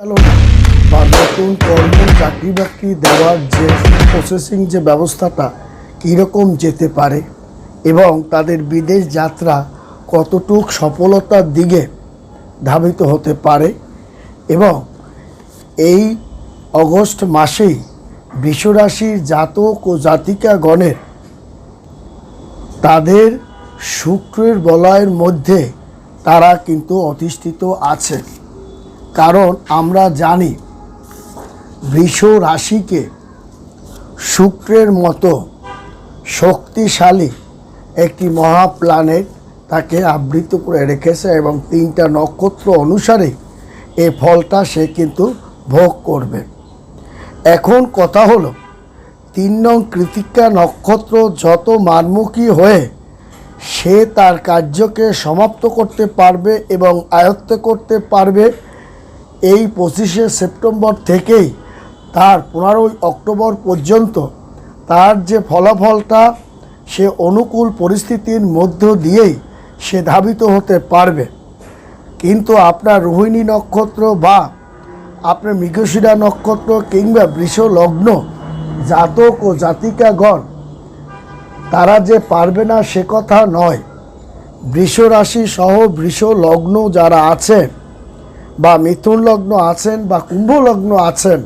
বা নতুন কর্ম চাকরি বাকরি দেওয়ার যে প্রসেসিং যে ব্যবস্থাটা কীরকম যেতে পারে এবং তাদের বিদেশ যাত্রা কতটুক সফলতার দিকে ধাবিত হতে পারে এবং এই অগস্ট মাসেই বৃষরাশির জাতক ও জাতিকাগণের তাদের শুক্রের বলয়ের মধ্যে তারা কিন্তু অধিষ্ঠিত আছে কারণ আমরা জানি বৃষ রাশিকে শুক্রের মতো শক্তিশালী একটি মহাপ্লানেট তাকে আবৃত করে রেখেছে এবং তিনটা নক্ষত্র অনুসারে এ ফলটা সে কিন্তু ভোগ করবে। এখন কথা হলো, তিন নং কৃতিকা নক্ষত্র যত মারমুখী হয়ে সে তার কার্যকে সমাপ্ত করতে পারবে এবং আয়ত্ত করতে পারবে এই পঁচিশে সেপ্টেম্বর থেকেই তার পনেরোই অক্টোবর পর্যন্ত তার যে ফলাফলটা সে অনুকূল পরিস্থিতির মধ্য দিয়েই সে ধাবিত হতে পারবে। কিন্তু আপনার রোহিণী নক্ষত্র বা আপনার মৃগশিরা নক্ষত্র কিংবা বৃষ লগ্ন জাতক ও জাতিকাগণ, তারা যে পারবে না সে কথা নয়। বৃষ রাশি সহ বৃষ লগ্ন যারা আছে বা মিথুন লগ্ন আছেন বা কুম্ভ লগ্ন আছেন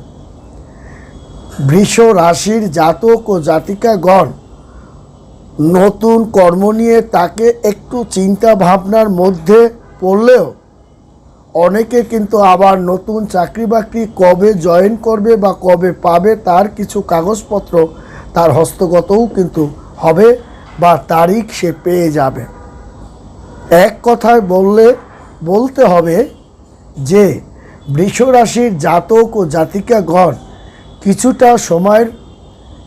বৃষ রাশির জাতক ও জাতিকাগণ নতুন কর্ম নিয়ে তাকে একটু চিন্তা ভাবনার মধ্যে পড়লেও অনেকে কিন্তু আবার নতুন চাকরি বাকরি কবে জয়েন করবে বা কবে পাবে তার কিছু কাগজপত্র তার হস্তগতও কিন্তু হবে বা তারিখ সে পেয়ে যাবে। এক কথায় বললে, বলতে হবে যে বৃষ রাশির জাতক ও জাতিকাগণ কিছুটা সময়ের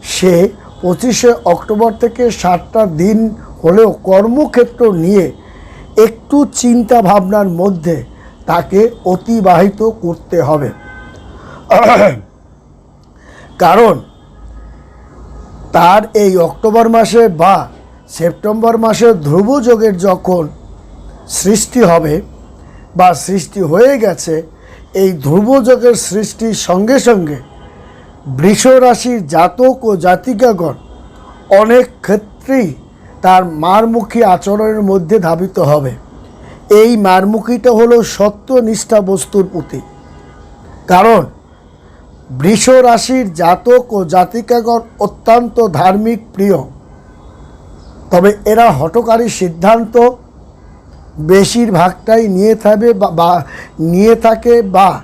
সে পঁচিশে অক্টোবর থেকে ষাটটা দিন হলেও কর্মক্ষেত্র নিয়ে একটু চিন্তা ভাবনার মধ্যে তাকে অতিবাহিত করতে হবে। কারণ তার এই অক্টোবর মাসে বা সেপ্টেম্বর মাসে ধ্রুবযোগের যখন সৃষ্টি হবে বা সৃষ্টি হয়ে গেছে, এই ধ্রুবযোগের সৃষ্টির সঙ্গে সঙ্গে বৃষ রাশির জাতক ও জাতিকাগণ অনেক ক্ষেত্রেই তার মারমুখী আচরণের মধ্যে ধাবিত হবে। এই মারমুখীটা হলো সত্যনিষ্ঠা বস্তুর প্রতি কারণ বৃষ রাশির জাতক ও জাতিকাগণ অত্যন্ত ধার্মিক প্রিয়। তবে এরা হটকারী সিদ্ধান্ত বেশিরভাগটাই নিয়ে থাকে বা- নিয়ে থাকে বা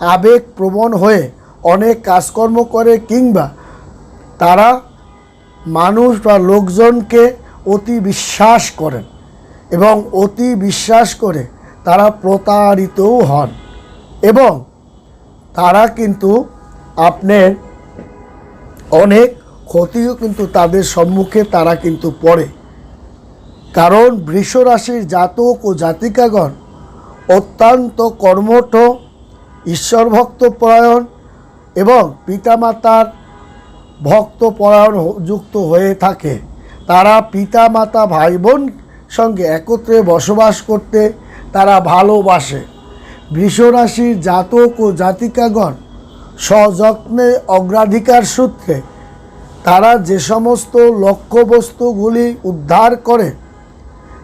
আবেগ প্রবণ হয়ে অনেক কাজকর্ম করে কিংবা তারা মানুষ বা লোকজনকে অতি বিশ্বাস করেন এবং অতি বিশ্বাস করে তারা প্রতারিতও হন এবং তারা কিন্তু আপনার অনেক ক্ষতিও কিন্তু তাদের সম্মুখে তারা কিন্তু পড়ে। কারণ বৃষ রাশির জাতক ও জাতিকাগণ অত্যন্ত কর্মঠ ঈশ্বরভক্ত পরায়ণ এবং পিতামাতার ভক্ত পরায়ণ যুক্ত হয়ে থাকে। তারা পিতামাতা ভাই বোন সঙ্গে একত্রে বসবাস করতে তারা ভালোবাসে। বৃষরাশির জাতক ও জাতিকাগণ সযত্নে অগ্রাধিকার সূত্রে তারা যে সমস্ত লক্ষ্যবস্তুগুলি উদ্ধার করে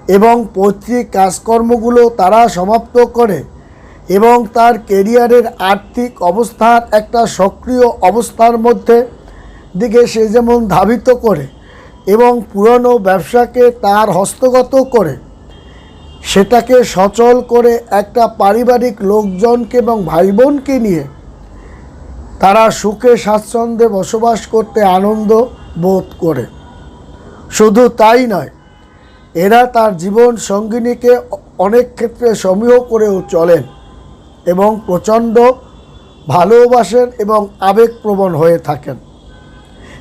এবং পৈতৃক কাজকর্মগুলো তারা সমাপ্ত করে এবং তার কেরিয়ারের আর্থিক অবস্থার একটা সক্রিয় অবস্থার মধ্যে দিকে সে যেমন ধাবিত করে এবং পুরনো ব্যবসাকে তার হস্তগত করে, সেটাকে সচল করে একটা পারিবারিক লোকজনকে এবং ভাই বোনকে নিয়ে তারা সুখে স্বাচ্ছন্দ্যে বসবাস করতে আনন্দ বোধ করে। শুধু তাই নয় এরা তার জীবন সঙ্গিনীকে অনেক ক্ষেত্রে সমীহ করেও চলেন এবং প্রচণ্ড ভালোবাসেন এবং আবেগপ্রবণ হয়ে থাকেন।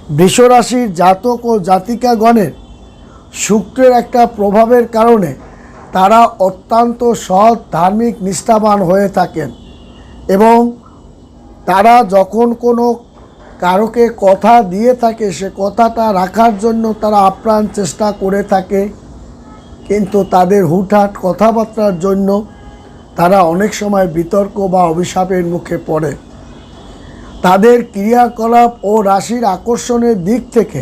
বৃষরাশির জাতক ও জাতিকাগণের শুক্রের একটা প্রভাবের কারণে তারা অত্যন্ত সৎ, ধার্মিক, নিষ্ঠাবান হয়ে থাকেন এবং তারা যখন কোনো কারোকে কথা দিয়ে থাকে, সে কথাটা রাখার জন্য তারা আপ্রাণ চেষ্টা করে থাকে। কিন্তু তাদের হুটহাট কথাবার্তার জন্য তারা অনেক সময় বিতর্ক বা অভিশাপের মুখে পড়ে। তাদের ক্রিয়াকলাপ ও রাশির আকর্ষণের দিক থেকে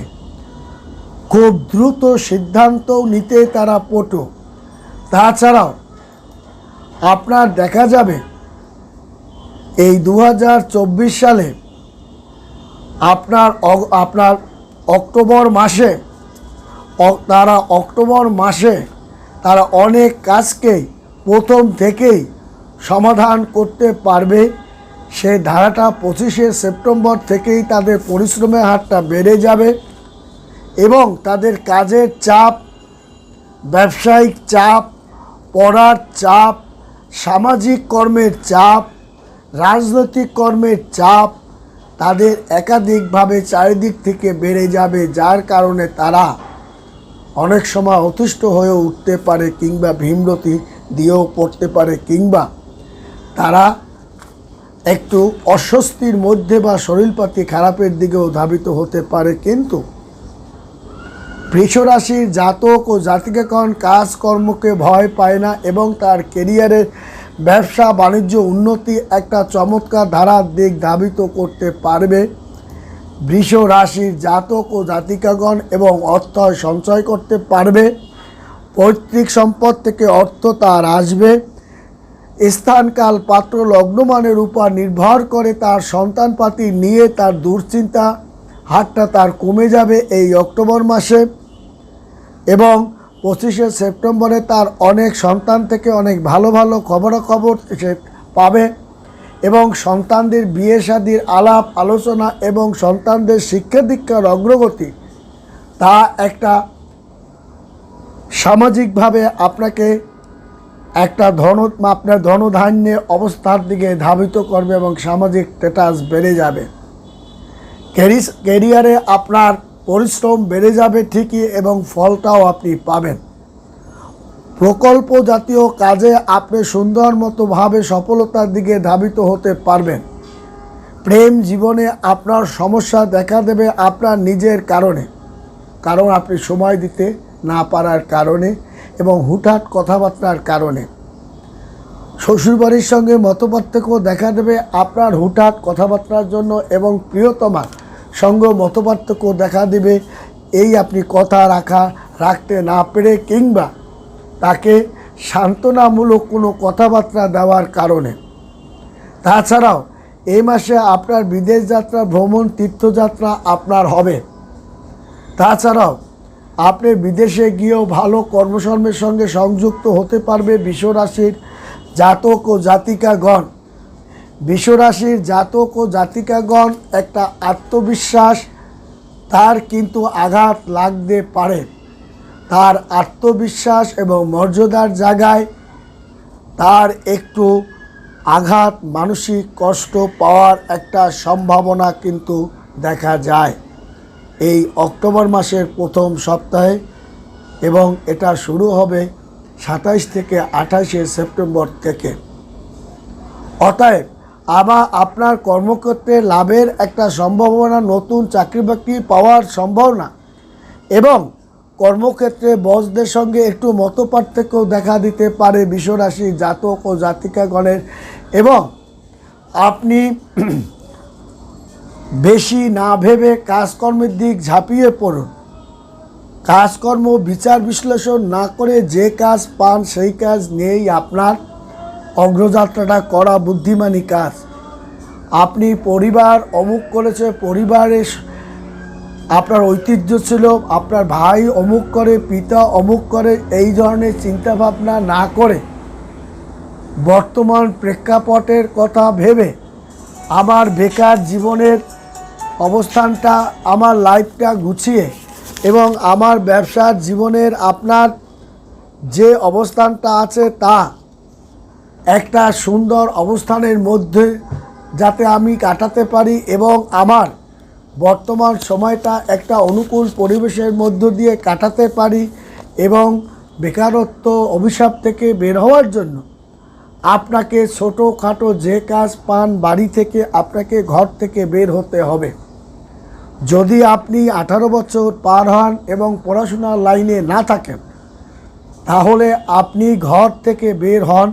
খুব দ্রুত সিদ্ধান্ত নিতে তারা পটু। তাছাড়াও, আপনার দেখা যাবে, এই দু হাজার চব্বিশ সালে আপনার আপনার অক্টোবর মাসে তারা অক্টোবর মাসে তারা অনেক কাজকেই প্রথম থেকেই সমাধান করতে পারবে। সেই ধারাটা পঁচিশে সেপ্টেম্বর থেকেই তাদের পরিশ্রমের হারটা বেড়ে যাবে এবং তাদের কাজের চাপ, ব্যবসায়িক চাপ, পড়ার চাপ, সামাজিক কর্মের চাপ, রাজনৈতিক কর্মের চাপ তাদের একাধিকভাবে চারিদিক থেকে বেড়ে যাবে, যার কারণে তারা অনেক সময় অতিষ্ঠ হয়ে উঠতে পারে কিংবা ভীমরতি দিয়েও পড়তে পারে কিংবা তারা একটু অস্বস্তির মধ্যে বা শরীরপাতি খারাপের দিকেও ধাবিত হতে পারে, কিন্তু বৃষরাশির জাতক ও জাতিকাগণ কাজকর্মকে ভয় পায় না এবং তার কেরিয়ারের ব্যবসা বাণিজ্য উন্নতি একটা চমৎকার ধারার দিক ধাবিত করতে পারবে। বৃষ রাশির জাতক ও জাতিকাগণ এবং অর্থ সঞ্চয় করতে পারবে। পৈতৃক সম্পদ থেকে অর্থ তার আসবে। স্থানকাল পাত্র লগ্নমানের উপর নির্ভর করে তার সন্তানপাতি নিয়ে তার দুশ্চিন্তা, হারটা তার কমে যাবে এই অক্টোবর মাসে। এবং পঁচিশে সেপ্টেম্বরে তার অনেক সন্তান থেকে অনেক ভালো ভালো খবরাখবর সে পাবে। এবং সন্তানদের বিয়ে শাদির আলাপ, আলোচনা এবং সন্তানদের শিক্ষা দীক্ষার অগ্রগতি, তা একটা সামাজিকভাবে আপনাকে একটা ধন, আপনার ধনধান্যে অবস্থার দিকে ধাবিত করবে এবং সামাজিক স্ট্যাটাস বেড়ে যাবে। ক্যারিস ক্যারিয়ারে আপনার পরিশ্রম বেড়ে যাবে ঠিকই এবং ফলটাও আপনি পাবেন। প্রকল্প জাতীয় কাজে আপনি সুন্দর মতোভাবে সফলতার দিকে ধাবিত হতে পারবেন। প্রেম জীবনে আপনার সমস্যা দেখা দেবে আপনার নিজের কারণে। কারণ আপনি সময় দিতে না পারার কারণে এবং হুটহাট কথাবার্তার কারণে। শ্বশুরবাড়ির সঙ্গে মতপার্থক্য দেখা দেবে আপনার হুটহাট কথাবার্তার জন্য এবং প্রিয়তমার সঙ্গে মতপার্থক্য দেখা দেবে। এই আপনি কথা রাখা, রাখতে না পেরে কিংবা তাকে সান্ত্বনামূলক কোনো কথাবার্তা দেওয়ার কারণে। তাছাড়াও এই মাসে আপনার বিদেশ যাত্রা, ভ্রমণ, তীর্থযাত্রা আপনার হবে। তাছাড়াও, আপনি বিদেশে গিয়েও ভালো কর্মসর্মের সঙ্গে সংযুক্ত হতে পারবে বিশ্বরাশির জাতক ও জাতিকাগণ। বিশ্বরাশির জাতক ও জাতিকাগণ একটা আত্মবিশ্বাস, তার কিন্তু আঘাত লাগতে পারে। তার আত্মবিশ্বাস এবং মর্যাদার জায়গায় তার একটু আঘাত, মানসিক কষ্ট পাওয়ার একটা সম্ভাবনা কিন্তু দেখা যায়। এই অক্টোবর মাসের প্রথম সপ্তাহে এবং এটা শুরু হবে সাতাইশ থেকে আঠাশে সেপ্টেম্বর থেকে। অতএব, আবার আপনার কর্মক্ষেত্রে লাভের একটা সম্ভাবনা, নতুন চাকরি বাকরি পাওয়ার সম্ভাবনা এবং কর্মক্ষেত্রে বসদের সঙ্গে একটু মতপার্থক্য দেখা দিতে পারে বিশ্বরাশি জাতক ও জাতিকাগণের। এবং আপনি বেশি না ভেবে কাজকর্মের দিক ঝাঁপিয়ে পড়ুন। কাজকর্ম, বিচার বিশ্লেষণ না করে যে কাজ পান সেই কাজ নিয়েই আপনার অগ্রযাত্রাটা করা বুদ্ধিমানী কাজ। আপনি পরিবার, অমুক করেছে পরিবারের আপনার ঐতিহ্য ছিল, আপনার ভাই অমুক করে, পিতা অমুক করে, এই ধরনের চিন্তাভাবনা না করে বর্তমান প্রেক্ষাপটের কথা ভেবে আমার বেকার জীবনের অবস্থানটা, আমার লাইফটা গুছিয়ে এবং আমার ব্যবসার জীবনের আপনার যে অবস্থানটা আছে তা একটা সুন্দর অবস্থানের মধ্যে যাতে আমি কাটাতে পারি এবং আমার বর্তমান সময়টা একটা অনুকূল পরিবেশের মধ্য দিয়ে কাটাতে পারি এবং বেকারত্ব অভিশাপ থেকে বের হওয়ার জন্য আপনাকে ছোটোখাটো যে কাজ পান বাড়ি থেকে আপনাকে ঘর থেকে বের হতে হবে। যদি আপনি আঠারো বছর পার হন এবং পড়াশোনার লাইনে না থাকেন, তাহলে আপনি ঘর থেকে বের হন।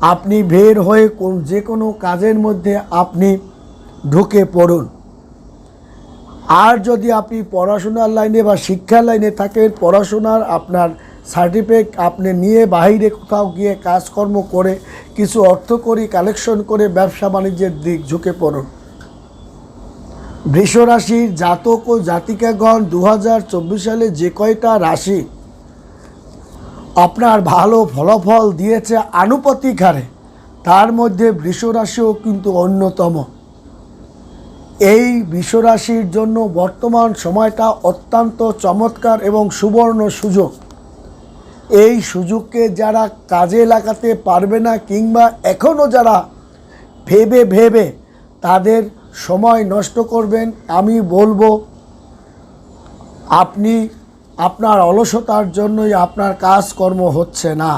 আপনি বের হয়ে কোন যে কোনো কাজের মধ্যে আপনি ঢুকে পড়ুন। আর যদি আপনি পড়াশোনার লাইনে বা শিক্ষার লাইনে থাকেন, পড়াশোনার আপনার সার্টিফিকেট আপনি নিয়ে বাইরে কোথাও গিয়ে কাজকর্ম করে কিছু অর্থ করি কালেকশন করে ব্যবসা বাণিজ্যের দিক ঝুঁকে পড়ুন। বৃষ রাশির জাতক ও জাতিকাগণ দু হাজার চব্বিশ সালে যে কয়টা রাশি আপনার ভালো ফলাফল দিয়েছে আনুপাতিক হারে, তার মধ্যে বৃষ রাশিও কিন্তু অন্যতম। এই বিশ্বরাশির জন্য বর্তমান সময়টা অত্যন্ত চমৎকার এবং সুবর্ণ সুযোগ। এই সুযোগকে যারা কাজে লাগাতে পারবে না কিংবা এখনও যারা ভেবে ভেবে তাদের সময় নষ্ট করবেন, আমি বলব, আপনি আপনার অলসতার জন্যই আপনার কাজকর্ম হচ্ছে না।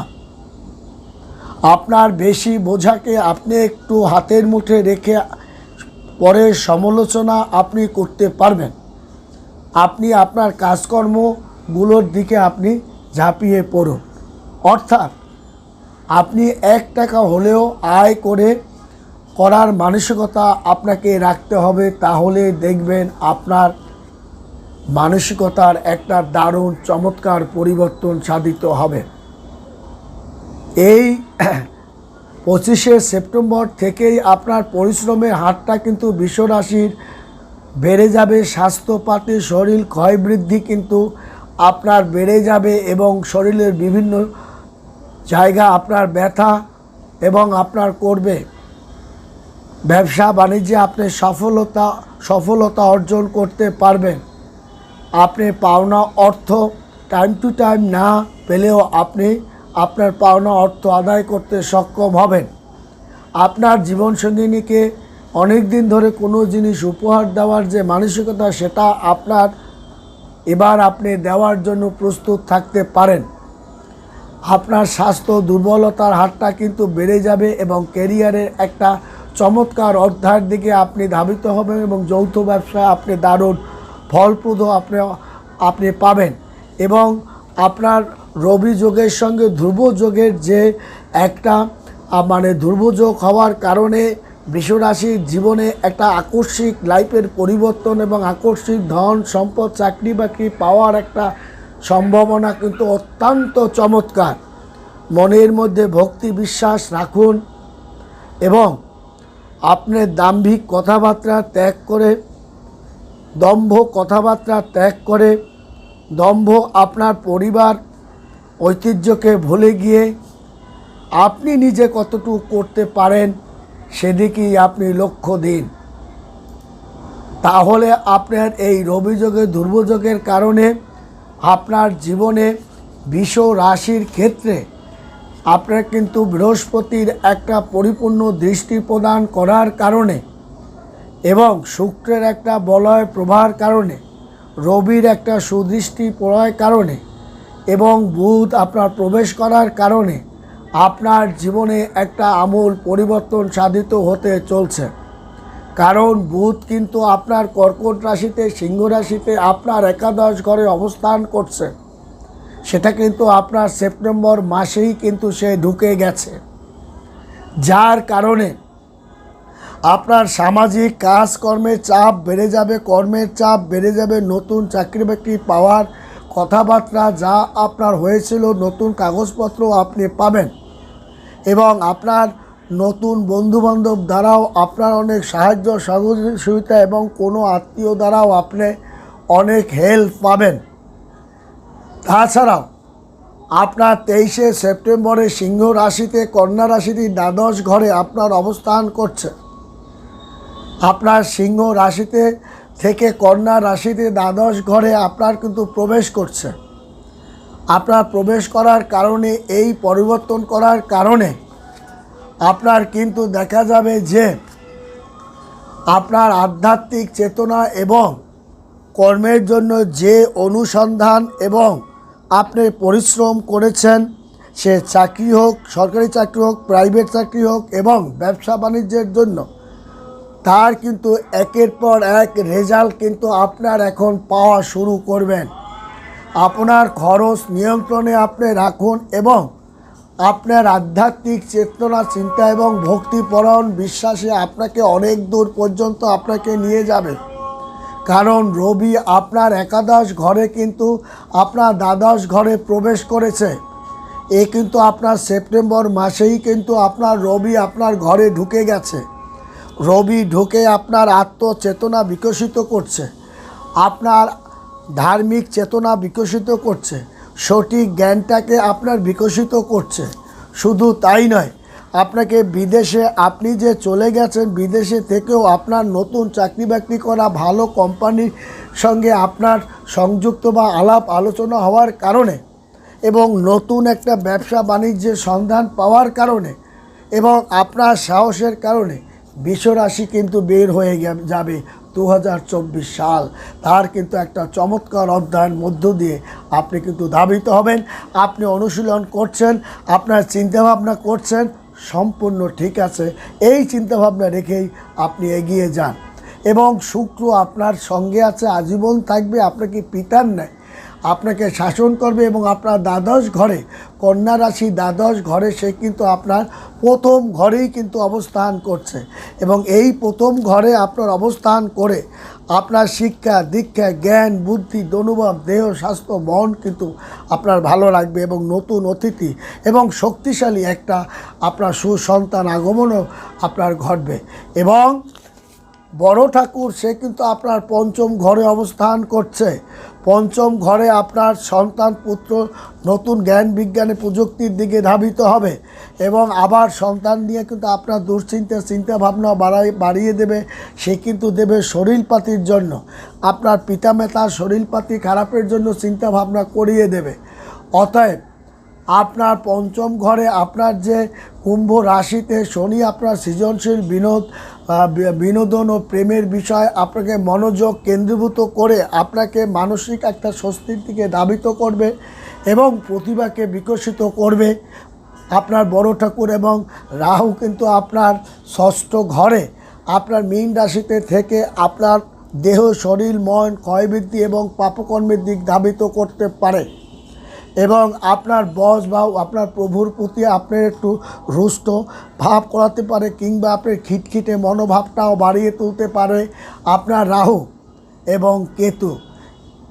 আপনার বেশি বোঝাকে আপনি একটু হাতের মুঠে রেখে পরে সমালোচনা আপনি করতে পারবেন। আপনি আপনার কাজকর্মগুলোর দিকে আপনি ঝাঁপিয়ে পড়ুন। অর্থাৎ আপনি এক টাকা হলেও আয় করে করার মানসিকতা আপনাকে রাখতে হবে, তাহলে দেখবেন আপনার মানসিকতার একটা দারুণ চমৎকার পরিবর্তন সাধিত হবে। এই পঁচিশে সেপ্টেম্বর থেকেই আপনার পরিশ্রমের হারটা কিন্তু বিশ্বরাশির বেড়ে যাবে স্বাস্থ্যপাতি শরীর ক্ষয় বৃদ্ধি কিন্তু আপনার বেড়ে যাবে এবং শরীরের বিভিন্ন জায়গা আপনার ব্যথা এবং আপনার করবে। ব্যবসা বাণিজ্যে আপনি সফলতা সফলতা অর্জন করতে পারবেন। আপনি পাওনা অর্থ টাইম টু টাইম না পেলেও আপনি আপনার পাওনা অর্থ আদায় করতে সক্ষম হবেন। আপনার জীবনসঙ্গিনীকে অনেক দিন ধরে কোনো জিনিস উপহার দেওয়ার যে মানসিকতা, সেটা আপনার এবার আপনি দেওয়ার জন্য প্রস্তুত থাকতে পারেন। আপনার স্বাস্থ্য দুর্বলতার হারটা কিন্তু বেড়ে যাবে এবং ক্যারিয়ারের একটা চমৎকার অধ্যায়ের দিকে আপনি ধাবিত হবেন এবং যৌথ ব্যবসায় আপনি দারুণ ফলপ্রদ আপনি আপনি পাবেন এবং আপনার রবি যোগের সঙ্গে ধ্রুব যোগের যে একটা মানে ধ্রুবযোগ হওয়ার কারণে বৃষরাশির জীবনে একটা আকস্মিক লাইফের পরিবর্তন এবং আকস্মিক ধন, সম্পদ, চাকরি বাকরি পাওয়ার একটা সম্ভাবনা কিন্তু অত্যন্ত চমৎকার। মনের মধ্যে ভক্তি বিশ্বাস রাখুন এবং আপনি দাম্ভিক কথাবার্তা ত্যাগ করে, দম্ভ কথাবার্তা ত্যাগ করে, দম্ভ আপনার পরিবার ঐতিহ্যকে ভুলে গিয়ে আপনি নিজে কতটুকু করতে পারেন সেদিকেই আপনি লক্ষ্য দিন। তাহলে আপনার এই রবিযোগে দুর্বযোগের কারণে আপনার জীবনে বিষ রাশির ক্ষেত্রে আপনার কিন্তু বৃহস্পতির একটা পরিপূর্ণ দৃষ্টি প্রদান করার কারণে এবং শুক্রের একটা বলয় প্রভার কারণে, রবির একটা সুদৃষ্টি পড়ার কারণে এবং বুধ আপনার প্রবেশ করার কারণে আপনার জীবনে একটা আমূল পরিবর্তন সাধিত হতে চলছে। কারণ বুধ কিন্তু আপনার কর্কট রাশিতে, সিংহ রাশিতে আপনার একাদশ ঘরে অবস্থান করছে। সেটা কিন্তু আপনার সেপ্টেম্বর মাসেই কিন্তু সে ঢুকে গেছে। যার কারণে আপনার সামাজিক কাজকর্মের চাপ বেড়ে যাবে, কর্মের চাপ বেড়ে যাবে, নতুন চাকরি বাকরি পাওয়ার কথাবার্তা যা আপনার হয়েছিল নতুন কাগজপত্র আপনি পাবেন। এবং আপনার নতুন বন্ধুবান্ধব দ্বারাও আপনার অনেক সাহায্য, সহযোগিতা এবং কোনো আত্মীয় দ্বারাও আপনি অনেক হেল্প পাবেন। তাছাড়াও, আপনার তেইশে সেপ্টেম্বরে সিংহ রাশিতে, কন্যা রাশিটি দ্বাদশ ঘরে আপনার অবস্থান করছে। আপনার সিংহ রাশিতে থেকে কন্যা রাশিতে দ্বাদশ ঘরে আপনার কিন্তু প্রবেশ করছে। আপনার প্রবেশ করার কারণে, এই পরিবর্তন করার কারণে আপনার কিন্তু দেখা যাবে যে আপনার আধ্যাত্মিক চেতনা এবং কর্মের জন্য যে অনুসন্ধান এবং আপনি পরিশ্রম করেছেন, সে চাকরি হোক, সরকারি চাকরি হোক প্রাইভেট চাকরি হোক এবং ব্যবসা বাণিজ্যের জন্য তার কিন্তু একের পর এক রেজাল্ট কিন্তু আপনার এখন পাওয়া শুরু করবেন। আপনার খরচ নিয়ন্ত্রণে আপনি রাখুন এবং আপনার আধ্যাত্মিক চেতনা, চিন্তা এবং ভক্তিপরায়ণ বিশ্বাসে আপনাকে অনেক দূর পর্যন্ত আপনাকে নিয়ে যাবে। কারণ রবি আপনার একাদশ ঘরে কিন্তু আপনার দ্বাদশ ঘরে প্রবেশ করেছে। এ কিন্তু আপনার সেপ্টেম্বর মাসেই কিন্তু আপনার রবি আপনার ঘরে ঢুকে গেছে। রবি ঢোকে আপনার আত্মচেতনা বিকশিত করছে। আপনার ধার্মিক চেতনা বিকশিত করছে। সঠিক জ্ঞানটাকে আপনার বিকশিত করছে। শুধু তাই নয়, আপনাকে বিদেশে আপনি যে চলে গেছেন, বিদেশে থেকেও আপনার নতুন চাকরি বাকরি করা ভালো কোম্পানির সঙ্গে আপনার সংযুক্ত বা আলাপ আলোচনা হওয়ার কারণে এবং নতুন একটা ব্যবসা বাণিজ্যের সন্ধান পাওয়ার কারণে এবং আপনার সাহসের কারণে বিশ্বরাশি কিন্তু বের হয়ে যাবে দু হাজার চব্বিশ সাল। তার কিন্তু একটা চমৎকার অধ্যায়ের মধ্য দিয়ে আপনি কিন্তু ধাবিত হবেন। আপনি অনুশীলন করছেন, আপনার চিন্তাভাবনা করছেন, সম্পূর্ণ ঠিক আছে। এই চিন্তাভাবনা রেখেই আপনি এগিয়ে যান। এবং শুক্র আপনার সঙ্গে আছে, আজীবন থাকবে, আপনাকে পিতার নেয় আপনাকে শাসন করবে এবং আপনার দ্বাদশ ঘরে, কন্যা রাশি দ্বাদশ ঘরে, সে কিন্তু আপনার প্রথম ঘরেই কিন্তু অবস্থান করছে। এবং এই প্রথম ঘরে আপনার অবস্থান করে আপনার শিক্ষা, দীক্ষা, জ্ঞান, বুদ্ধি অনুভব দেহ, স্বাস্থ্য, মন কিন্তু আপনার ভালো লাগবে এবং নতুন অতিথি এবং শক্তিশালী একটা আপনার সুসন্তান আগমনও আপনার ঘটবে। এবং বড় ঠাকুর, সে কিন্তু আপনার পঞ্চম ঘরে অবস্থান করছে। পঞ্চম ঘরে আপনার সন্তান পুত্র নতুন জ্ঞান বিজ্ঞানে প্রযুক্তির দিকে ধাবিত হবে এবং আবার সন্তান নিয়ে কিন্তু আপনার দুশ্চিন্তা, চিন্তা ভাবনা বাড়াই, বাড়িয়ে দেবে। সে কিন্তু দেবে শরীরপাতির জন্য। আপনার পিতামাতার শরীরপাতি খারাপের জন্য চিন্তাভাবনা করিয়ে দেবে। অতএব আপনার পঞ্চম ঘরে আপনার যে কুম্ভ রাশিতে শনি আপনার সৃজনশীল বিনোদ বিনোদন ও প্রেমের বিষয় আপনাকে মনোযোগ কেন্দ্রীভূত করে আপনাকে মানসিক একটা স্বস্তির দিকে ধাবিত করবে এবং প্রতিভাকে বিকশিত করবে। আপনার বড় ঠাকুর এবং রাহু কিন্তু আপনার ষষ্ঠ ঘরে। আপনার মীন রাশিতে থেকে আপনার দেহ, শরীর, মন, ক্ষয়বৃদ্ধি এবং পাপকর্মের দিক ধাবিত করতে পারে। এবং আপনার বস বা আপনার প্রভুর প্রতি আপনার একটু রুষ্ট। ভাব করাতে পারে কিংবা আপনার খিটখিটে মনোভাবটাও বাড়িয়ে তুলতে পারে আপনার রাহু এবং কেতু।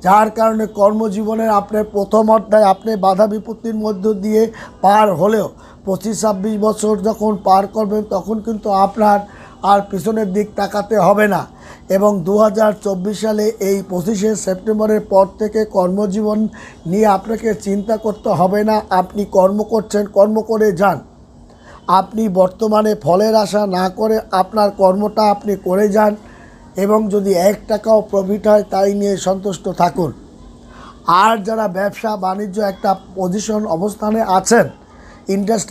যার কারণে কর্মজীবনের আপনার প্রথম অধ্যায় আপনি বাধা বিপত্তির মধ্য দিয়ে পার হলেও পঁচিশ ছাব্বিশ বছর যখন পার করবেন, তখন কিন্তু আপনার আর পিছনের দিক তাকাতে হবে না। এবং দু হাজার চব্বিশ সালে এই পঁচিশে সেপ্টেম্বরের পর থেকে কর্মজীবন নিয়ে আপনাকে চিন্তা করতে হবে না, আপনি কর্ম করছেন, কর্ম করে যান। আপনি বর্তমানে ফলের আশা না করে আপনার কর্মটা আপনি করে যান এবং যদি এক টাকাও প্রফিট হয় তাই নিয়ে সন্তুষ্ট থাকুন। আর যারা ব্যবসা, বাণিজ্য একটা পজিশন অবস্থানে আছেন ইন্ডাস্ট্রি